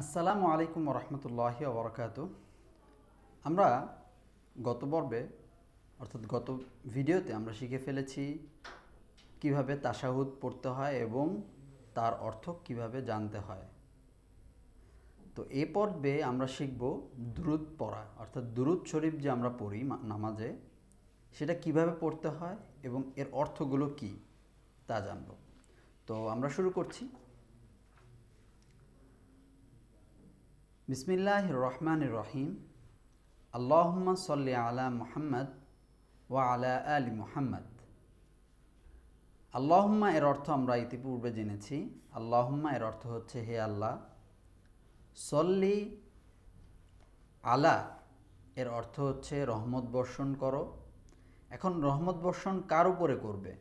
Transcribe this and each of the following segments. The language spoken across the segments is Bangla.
আসসালামু আলাইকুম রহমতুল্লাহি ওবরাকাতু। আমরা গত পর্বে, অর্থাৎ গত ভিডিওতে আমরা শিখে ফেলেছি কীভাবে তাশাহুদ পড়তে হয় এবং তার অর্থ কীভাবে জানতে হয়। তো এ পর্বে আমরা শিখব দুরুদ পড়া, অর্থাৎ দুরুদ শরীফ যে আমরা পড়ি নামাজে, সেটা কীভাবে পড়তে হয় এবং এর অর্থগুলো কি তা জানব। তো আমরা শুরু করছি। বিসমিল্লাহ রহমান রহিম আল্লাহম্মা সল্লি আলা মুহাম্মদ ওয়া আলা আলি মুহাম্মদ। আল্লাহম্মা এর অর্থ আমরা ইতিপূর্বে জেনেছি। আল্লাহম্মা এর অর্থ হচ্ছে হে আল্লাহ, সল্লি আলা এর অর্থ হচ্ছে রহমত বর্ষণ করো। এখন রহমত বর্ষণ কার উপরে করবে?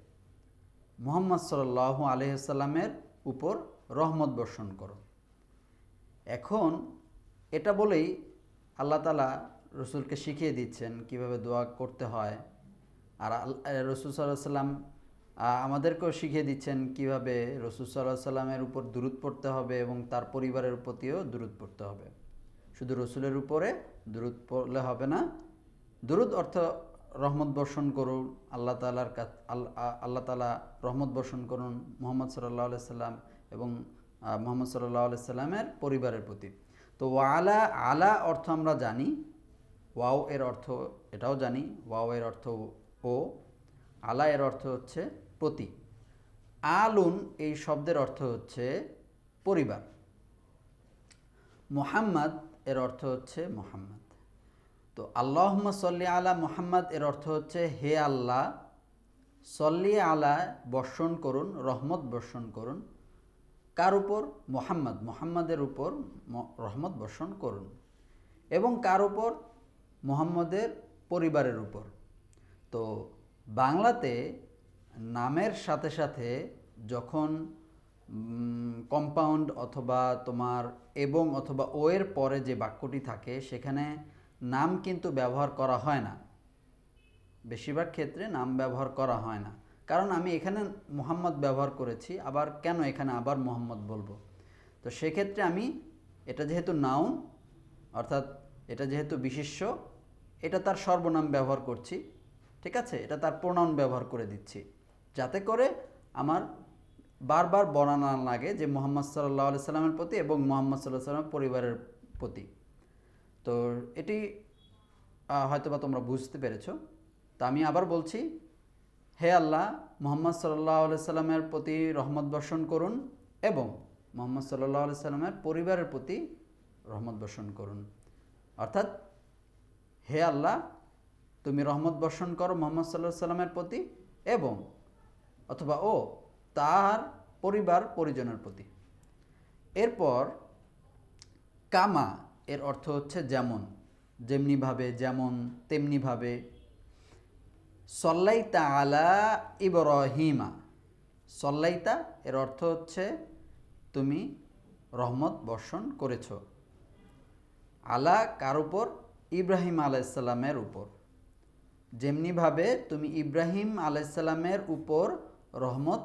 মোহাম্মদ সাল্লাহ আলহিসাল্লামের উপর রহমত বর্ষণ করো। এখন এটা বলেই আল্লাহ তালা রসুলকে শিখিয়ে দিচ্ছেন কীভাবে দোয়া করতে হয়। আর রসুল সাল্লাহ সাল্লাম আমাদেরকেও শিখিয়ে দিচ্ছেন কীভাবে রসুল সাল্লাহ সাল্লামের উপর দূরত পড়তে হবে এবং তার পরিবারের প্রতিও দূরত পড়তে হবে। শুধু রসুলের উপরে দূরত পড়লে হবে না দূরত অর্থ রহমত বর্ষণ করুন, আল্লাহ তালার আল্লাহ তালা রহমত বর্ষণ করুন মোহাম্মদ সাল্লাহ সাল্লাম এবং মোহাম্মদ সাল্লাহ সাল্লামের পরিবারের প্রতি। তো ওয়ালা, আলা অর্থ আমরা জানি, ওয়াও এর অর্থ এটাও জানি, ওয়াও এর অর্থ ও, আলা এর অর্থ হচ্ছে প্রতি। আলুন এই শব্দের অর্থ হচ্ছে পরিবার। মোহাম্মদ এর অর্থ হচ্ছে মোহাম্মদ। তো আল্লাহম্মা সল্লি আলা মোহাম্মদ এর অর্থ হচ্ছে হে আল্লাহ, সল্লি আলা বর্ষণ করুন, রহমত বর্ষণ করুন কার উপর? মোহাম্মদ। মোহাম্মদের উপর রহমত বর্ষণ করুন। এবং কার উপর? মোহাম্মদের পরিবারের উপর। তো বাংলাতে নামের সাথে সাথে যখন কম্পাউন্ড অথবা তোমার এবং অথবা ও এর পরে যে বাক্যটি থাকে, সেখানে নাম কিন্তু ব্যবহার করা হয় না। বেশিরভাগ ক্ষেত্রে নাম ব্যবহার করা হয় না। কারণ আমি এখানে মোহাম্মদ ব্যবহার করেছি, আবার কেন এখানে আবার মোহাম্মদ বলব? তো সেক্ষেত্রে আমি এটা যেহেতু নাউন অর্থাৎ এটা যেহেতু বিশিষ্য এটা তার সর্বনাম ব্যবহার করছি, ঠিক আছে? এটা তার প্রণাম ব্যবহার করে দিচ্ছি। যাতে করে আমার বারবার বলা না লাগে যে মোহাম্মদ সাল্লাহ আলি সাল্লামের প্রতি এবং মোহাম্মদ সাল্লাহ সাল্লামের পরিবারের প্রতি। তো এটি হয়তোবা তোমরা বুঝতে পেরেছ। তো আমি আবার বলছি হে আল্লাহ, মোহাম্মদ সাল্লাহ সাল্লামের প্রতি রহমত বর্ষণ করুন এবং মোহাম্মদ সাল্লাহ সাল্লামের পরিবারের প্রতি রহমত বর্ষণ করুন। অর্থাৎ, হে আল্লাহ, তুমি রহমত বর্ষণ করো মোহাম্মদ সাল্লাহ সাল্লামের প্রতি এবং অথবা ও তার পরিবার পরিজনের প্রতি। এরপর, কামা এর অর্থ হচ্ছে যেমন, যেমনিভাবে, যেমন, তেমনিভাবে সল্লাইতা আলা ইব্রাহিমা। সল্লাইতা এর অর্থ হচ্ছে তুমি রহমত বর্ষণ করেছ। আলা কার উপর? ইব্রাহিম আলাইসাল্লামের উপর। যেমনিভাবে তুমি ইব্রাহিম আলাইসাল্লামের উপর রহমত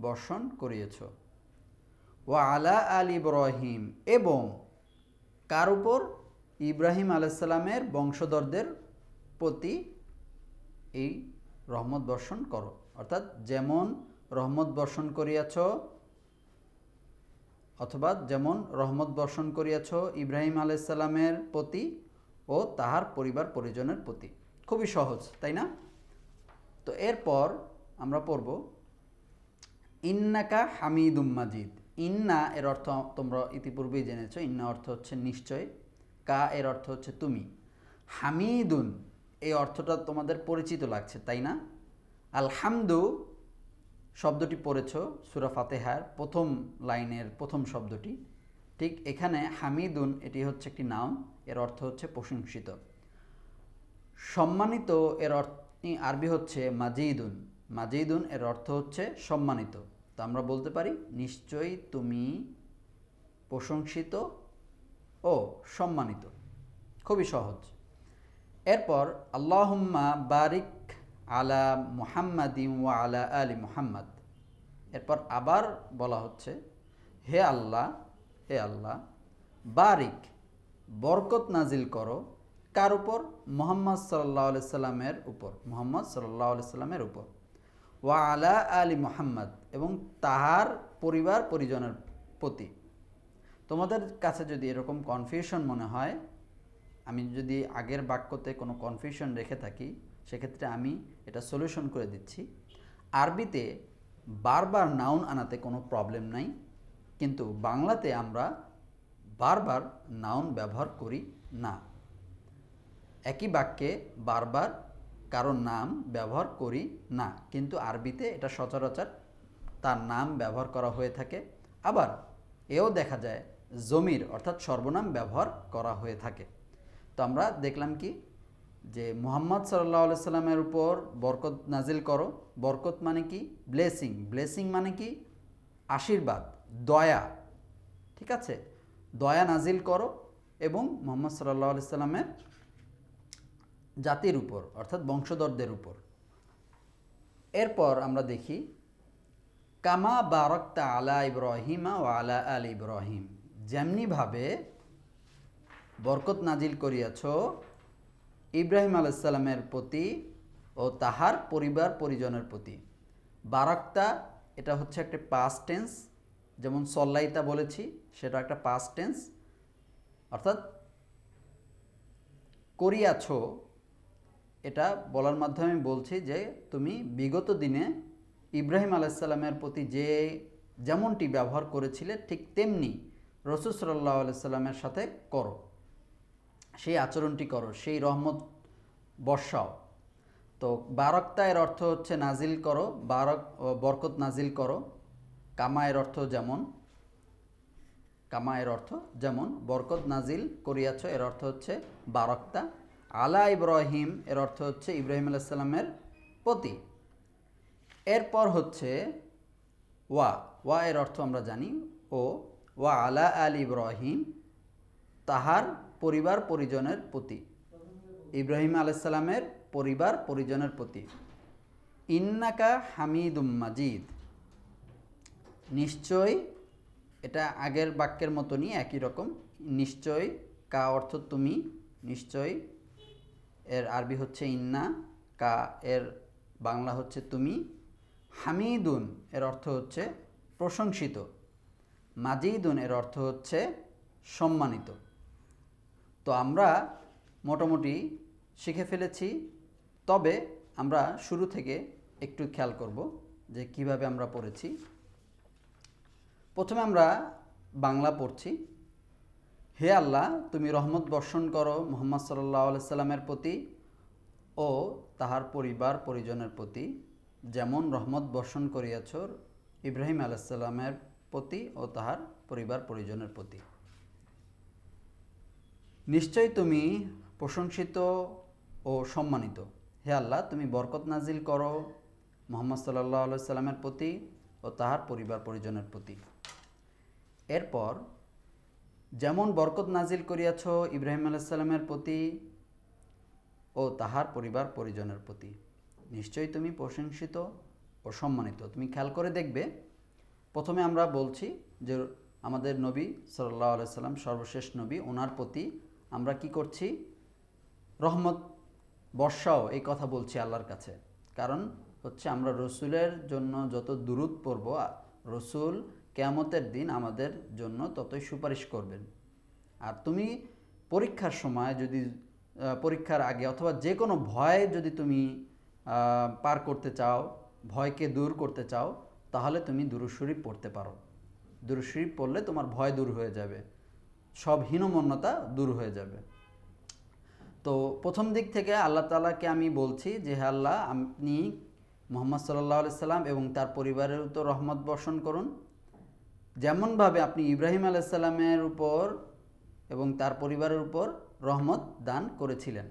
বর্ষণ করিয়েছ। ও আলা আল ইব্রাহিম এবং কার উপর? ইব্রাহিম আলাইসাল্লামের বংশধরদের প্রতি এই রহমত বর্ষণ করো। অর্থাৎ যেমন রহমত বর্ষণ করিয়াছ, অথবা যেমন রহমত বর্ষণ করিয়াছ ইব্রাহিম আলাইসাল্লামের প্রতি ও তাহার পরিবার পরিজনের প্রতি। খুবই সহজ, তাই না? তো এরপর আমরা পড়ব, ইন্নাকা হামিদুম মাজিদ। ইন্না এর অর্থ তোমরা ইতিপূর্বেই জেনেছো, ইন্না অর্থ হচ্ছে নিশ্চয়, কা এর অর্থ হচ্ছে তুমি। হামিদুন এই অর্থটা তোমাদের পরিচিত লাগছে, তাই না? আলহামদু শব্দটি পড়েছ, সুরা ফাতেহার প্রথম লাইনের প্রথম শব্দটি। ঠিক এখানে হামিদুন, এটি হচ্ছে একটি নাম এর অর্থ হচ্ছে প্রশংসিত। সম্মানিত এর অর্থ আরবি হচ্ছে মাজিদুন। মাজিদুন এর অর্থ হচ্ছে সম্মানিত। তো আমরা বলতে পারি, নিশ্চয়ই তুমি প্রশংসিত ও সম্মানিত। খুবই সহজ। এরপর আল্লাহুম্মা বারিক আলা মুহাম্মাদিন ওয়া আলা আলী মুহাম্মদ। এরপর আবার বলা হচ্ছে, হে আল্লাহ হে আল্লাহ, বারিক, বরকত নাজিল করো কার উপর? মোহাম্মদ সাল্লাহ সাল্লামের উপর, মোহাম্মদ সাল্লাহ সাল্লামের উপর। ওয়া আলা আলী মোহাম্মদ এবং তাহার পরিবার পরিজনের প্রতি। তোমাদের কাছে যদি এরকম কনফিউশন মনে হয় আমি যদি আগের বাক্যতে কোনো কনফিউশন রেখে থাকি, সেক্ষেত্রে আমি এটা সলিউশন করে দিচ্ছি। আরবিতে বারবার নাউন আনাতে কোনো প্রবলেম নাই, কিন্তু বাংলাতে আমরা বারবার নাউন ব্যবহার করি না। একই বাক্যে বারবার কারও নাম ব্যবহার করি না, কিন্তু আরবিতে এটা সচরাচর তার নাম ব্যবহার করা হয়ে থাকে। আবার এও দেখা যায়, জমির অর্থাৎ সর্বনাম ব্যবহার করা হয়ে থাকে। তো আমরা দেখলাম কি? যে মোহাম্মদ সাল্লাহ সাল্লামের উপর বরকত নাজিল করো। বরকত মানে কি? ব্লেসিং। ব্লেসিং মানে কি? আশীর্বাদ, দয়া। ঠিক আছে? দয়া নাজিল করো এবং মোহাম্মদ সাল্লাহ সাল্লামের জাতির উপর, অর্থাৎ বংশধরদের উপর। এরপর আমরা দেখি, কামা বারকতা আলা ইব্রাহিমা ও আলা আল ইব্রাহিম। যেমনিভাবে বরকত নাজিল করিয়াছ ইব্রাহিম আলাইসাল্লামের প্রতি ও তাহার পরিবার পরিজনের প্রতি। বারাক্তা, এটা হচ্ছে একটা পাস্ট টেন্স যেমন সল্লাইতা বলেছি, সেটা একটা পাস্ট টেন্স অর্থাৎ করিয়াছ, এটা বলার মাধ্যমে বলছি যে তুমি বিগত দিনে ইব্রাহিম আলাইসাল্লামের প্রতি যে যেমনটি ব্যবহার করেছিলে, ঠিক তেমনি রসুল সাল্লাহ আলাইসাল্লামের সাথে করো। সেই আচরণটি করো, সেই রহমত বর্ষাও। তো বারকতা এর অর্থ হচ্ছে নাজিল করো, বারক বরকত নাজিল করো। কামা এর অর্থ যেমন, কামা এর অর্থ যেমন, বরকত নাজিল করিয়াছ এর অর্থ হচ্ছে বারকতা। আলা ইব্রাহিম এর অর্থ হচ্ছে ইব্রাহিম আলাইসাল্লামের প্রতি এরপর হচ্ছে ওয়া ওয়া এর অর্থ আমরা জানি, ও, ওয়া আলা আল ইব্রাহিম, তাহার পরিবার পরিজনের প্রতি। ইব্রাহিম আলাইসাল্লামের পরিবার পরিজনের প্রতি। ইন্নাকা হামিদুম মাজিদ। নিশ্চয় এটা আগের বাক্যের মতনই একই রকম। নিশ্চয় কা অর্থ তুমি, নিশ্চয় এর আরবি হচ্ছে ইন্না, কা এর বাংলা হচ্ছে তুমি। হামিদুন এর অর্থ হচ্ছে প্রশংসিত। মাজিদুন এর অর্থ হচ্ছে সম্মানিত। তো আমরা মোটামুটি শিখে ফেলেছি। তবে আমরা শুরু থেকে একটু খেয়াল করব যে কীভাবে আমরা পড়েছি। প্রথমে আমরা বাংলা পড়ছি। হে আল্লাহ, তুমি রহমত বর্ষণ করো মোহাম্মদ সাল্লাহ সাল্লামের প্রতি ও তাহার পরিবার পরিজনের প্রতি। যেমন রহমত বর্ষণ করিয়াছ ইব্রাহিম আলাইসাল্লামের প্রতি ও তাহার পরিবার পরিজনের প্রতি। নিশ্চয়ই তুমি প্রশংসিত ও সম্মানিত। হে আল্লাহ, তুমি বরকত নাজিল করো মোহাম্মদ সাল্লাহ সাল্লামের প্রতি ও তাহার পরিবার পরিজনের প্রতি। এরপর, যেমন বরকত নাজিল করিয়াছ ইব্রাহিম আলাইসাল্লামের প্রতি ও তাহার পরিবার পরিজনের প্রতি। নিশ্চয়ই তুমি প্রশংসিত ও সম্মানিত। তুমি খেয়াল করে দেখবে, প্রথমে আমরা বলছি যে আমাদের নবী সাল্লাহ আলাইসাল্লাম সর্বশেষ নবী, ওনার প্রতি আমরা কি করছি? রহমত, বর্ষাও এই কথা বলছি আল্লাহর কাছে। কারণ হচ্ছে আমরা রসুলের জন্য যত দূরত পড়ব রসুল কেয়ামতের দিন আমাদের জন্য ততই সুপারিশ করবেন। আর তুমি পরীক্ষার সময় যদি পরীক্ষার আগে অথবা যে কোনো ভয় যদি তুমি পার করতে চাও, ভয়কে দূর করতে চাও, তাহলে তুমি দুরুশরীফ পড়তে পারো। দুরুশরীফ পড়লে তোমার ভয় দূর হয়ে যাবে। সব হীনমন্যতা দূর হয়ে যাবে। তো প্রথম দিক থেকে আল্লাহ তালাকে আমি বলছি যে, হে আল্লাহ, আপনি মোহাম্মদ সাল্লাহ সাল্লাম এবং তার পরিবারের তো রহমত বর্ষণ করুন। যেমনভাবে আপনি ইব্রাহিম আলাইসাল্লামের উপর এবং তার পরিবারের উপর রহমত দান করেছিলেন।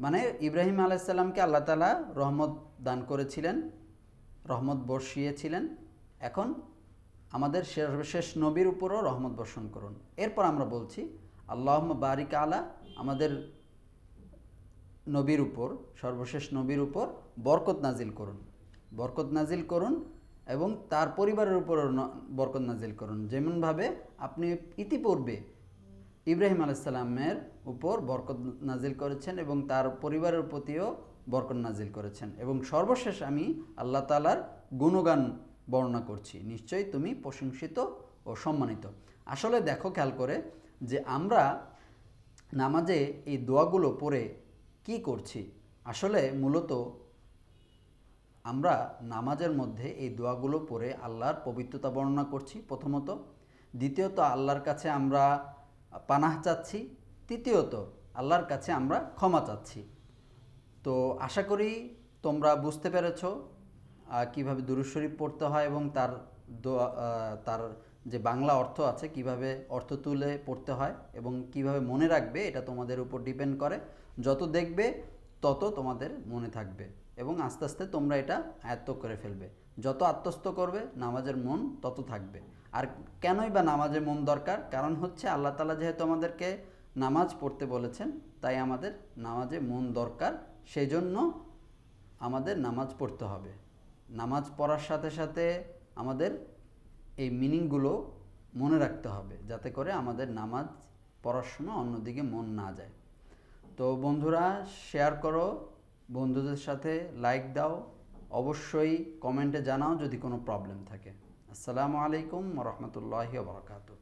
মানে ইব্রাহিম আলাইসাল্লামকে আল্লাহ তালা রহমত দান করেছিলেন, রহমত বর্ষিয়েছিলেন। এখন আমাদের সর্বশেষ নবীর উপরও রহমত বর্ষণ করুন। এরপর আমরা বলছি আল্লাহ বারিক আলা আমাদের নবীর উপর, সর্বশেষ নবীর উপর বরকত নাজিল করুন। বরকত নাজিল করুন এবং তার পরিবারের উপর বরকত নাজিল করুন। যেমনভাবে আপনি ইতিপূর্বে ইব্রাহিম আলাইসাল্লামের উপর বরকত নাজিল করেছেন এবং তার পরিবারের প্রতিও বরকত নাজিল করেছেন। এবং সর্বশেষ আমি আল্লাহ তালার গুণগান বর্ণনা করছি। নিশ্চয়ই তুমি প্রশংসিত ও সম্মানিত। আসলে দেখো খেয়াল করে যে আমরা নামাজে এই দোয়াগুলো পড়ে কি করছি? আসলে মূলত আমরা নামাজের মধ্যে এই দোয়াগুলো পড়ে আল্লাহর পবিত্রতা বর্ণনা করছি প্রথমত। দ্বিতীয়ত, আল্লাহর কাছে আমরা পানাহ চাচ্ছি। তৃতীয়ত, আল্লাহর কাছে আমরা ক্ষমা চাচ্ছি। তো আশা করি তোমরা বুঝতে পেরেছ কীভাবে দুরূদ শরীফ পড়তে হয় এবং তার তার যে বাংলা অর্থ আছে, কীভাবে অর্থ তুলে পড়তে হয় এবং কীভাবে মনে রাখবে, এটা তোমাদের উপর ডিপেন্ড করে। যত দেখবে, তত তোমাদের মনে থাকবে এবং আস্তে আস্তে তোমরা এটা আয়ত্ত করে ফেলবে। যত আত্মস্থ করবে, নামাজের মন তত থাকবে। আর কেনই বা নামাজের মন দরকার? কারণ হচ্ছে আল্লাহ তালা যেহেতু আমাদেরকে নামাজ পড়তে বলেছেন, তাই আমাদের নামাজে মন দরকার। সেই জন্য আমাদের নামাজ পড়তে হবে। নামাজ পড়ার সাথে সাথে আমাদের এই মিনিংগুলো মনে রাখতে হবে, যাতে করে আমাদের নামাজ পড়ার সময় অন্যদিকে মন না যায়। তো বন্ধুরা শেয়ার করো, বন্ধুদের সাথে লাইক দাও, অবশ্যই কমেন্টে জানাও যদি কোনো প্রবলেম থাকে। আসসালামু আলাইকুম রহমতুল্লাহি বারকাতু